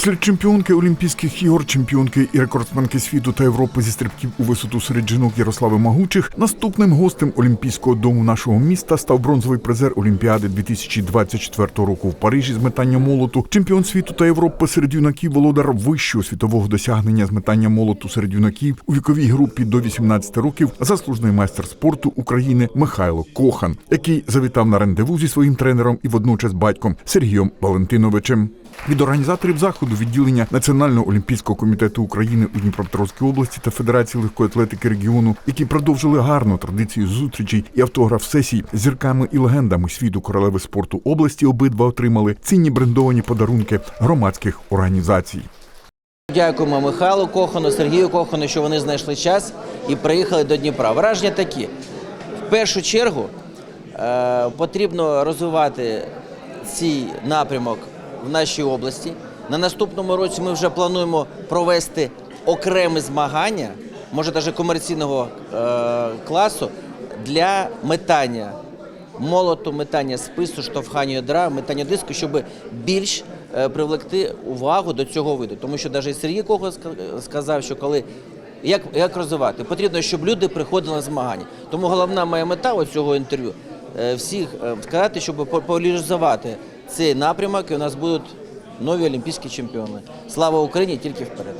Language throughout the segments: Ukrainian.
Після чемпіонки Олімпійських ігор, чемпіонки і рекордсменки світу та Європи зі стрибків у висоту серед жінок Ярослави Магучих, наступним гостем Олімпійського дому нашого міста став бронзовий призер Олімпіади 2024 року в Парижі з метання молоту, чемпіон світу та Європи серед юнаків, володар вищого світового досягнення з метання молоту серед юнаків у віковій групі до 18 років, заслужений майстер спорту України Михайло Кохан, який завітав на рандеву зі своїм тренером і водночас батьком Сергієм Валентиновичем. Від організаторів заходу відділення Національного олімпійського комітету України у Дніпропетровській області та Федерації легкої атлетики регіону, які продовжили гарну традицію зустрічей і автограф сесій з зірками і легендами світу королеви спорту області, обидва отримали цінні брендовані подарунки громадських організацій. Дякуємо Михайлу Кохану, Сергію Кохану, що вони знайшли час і приїхали до Дніпра. Враження такі. В першу чергу е, потрібно розвивати цей напрямок в нашій області. На наступному році ми вже плануємо провести окремі змагання, може навіть комерційного е, класу, для метання молоту, метання спису, штовхання ядра, метання диску, щоб більш е, привлекти увагу до цього виду. Тому що навіть Сергій Кого сказав, що коли як, як розвивати, потрібно, щоб люди приходили на змагання. Тому головна моя мета цього інтерв'ю е, всіх е, сказати, щоб популяризувати цей напрямок, і у нас будуть нові олімпійські чемпіони. Слава Україні! Тільки вперед!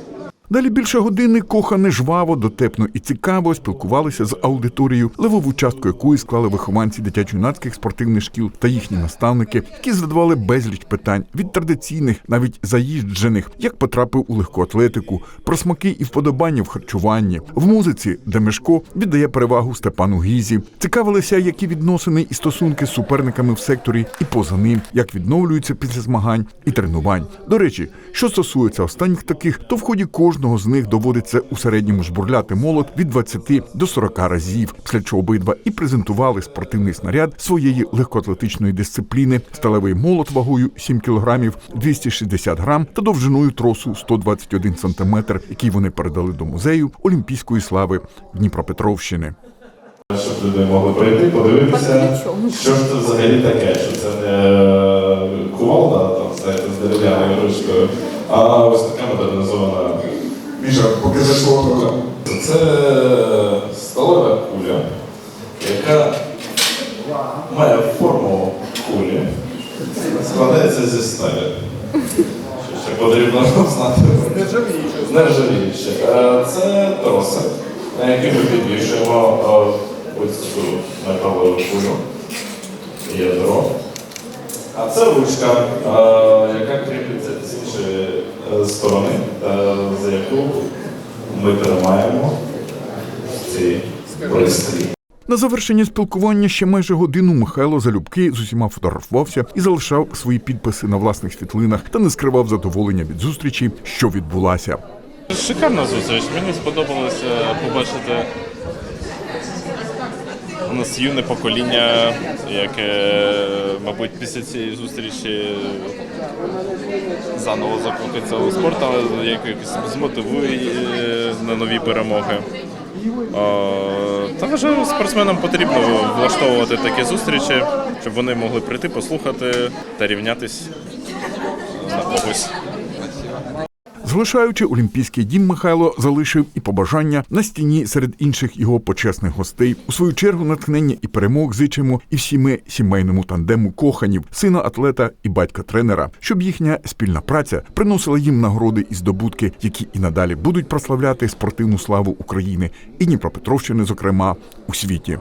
Далі більше години кохане жваво, дотепно і цікаво спілкувалися з аудиторією, левову частку якої склали вихованці дитячо-юнацьких спортивних шкіл та їхні наставники, які задавали безліч питань від традиційних, навіть заїжджених, як потрапив у легку атлетику, про смаки і вподобання в харчуванні, в музиці, де Мешко віддає перевагу Степану Гізі. Цікавилися, які відносини і стосунки з суперниками в секторі і поза ним, як відновлюються після змагань і тренувань. До речі, що стосується останніх таких, то в ході кожного з них доводиться у середньому жбурляти молот від 20 до 40 разів, після чого обидва і презентували спортивний снаряд своєї легкоатлетичної дисципліни, сталевий молот вагою 7 кг 260 грам та довжиною тросу 121 см, який вони передали до музею Олімпійської слави Дніпропетровщини. Щоб люди могли прийти, подивитися, що ж це взагалі таке, що це не кувалда, там, знаєте, з дерев'яною ручкою, а ось така модернізована. Покажи свого. Це сталева куля, яка має форму кулі, складається зі сталі. Ще потрібно знати? Нержавіюче. Е, Це тросик, на який ми підвішуємо е, ось цю металеву кулю, ядро. А це ручка, е, яка кріпиться з іншої сторони, за яку ми тримаємо ці пристрій. На завершення спілкування ще майже годину Михайло залюбки з усіма фотографувався і залишав свої підписи на власних світлинах та не скривав задоволення від зустрічі, що відбулася. Шикарна зустріч. Мені сподобалося побачити у нас юне покоління, яке, мабуть, після цієї зустрічі заново закрутиться у спорт, але якось змотивує е, на нові перемоги. Та вважаю, спортсменам потрібно влаштовувати такі зустрічі, щоб вони могли прийти, послухати та рівнятись на когось. Залишаючи Олімпійський дім, Михайло залишив і побажання на стіні серед інших його почесних гостей. У свою чергу натхнення і перемог зичимо і всі ми сімейному тандему коханів, сина атлета і батька тренера, щоб їхня спільна праця приносила їм нагороди і здобутки, які і надалі будуть прославляти спортивну славу України і Дніпропетровщини, зокрема у світі.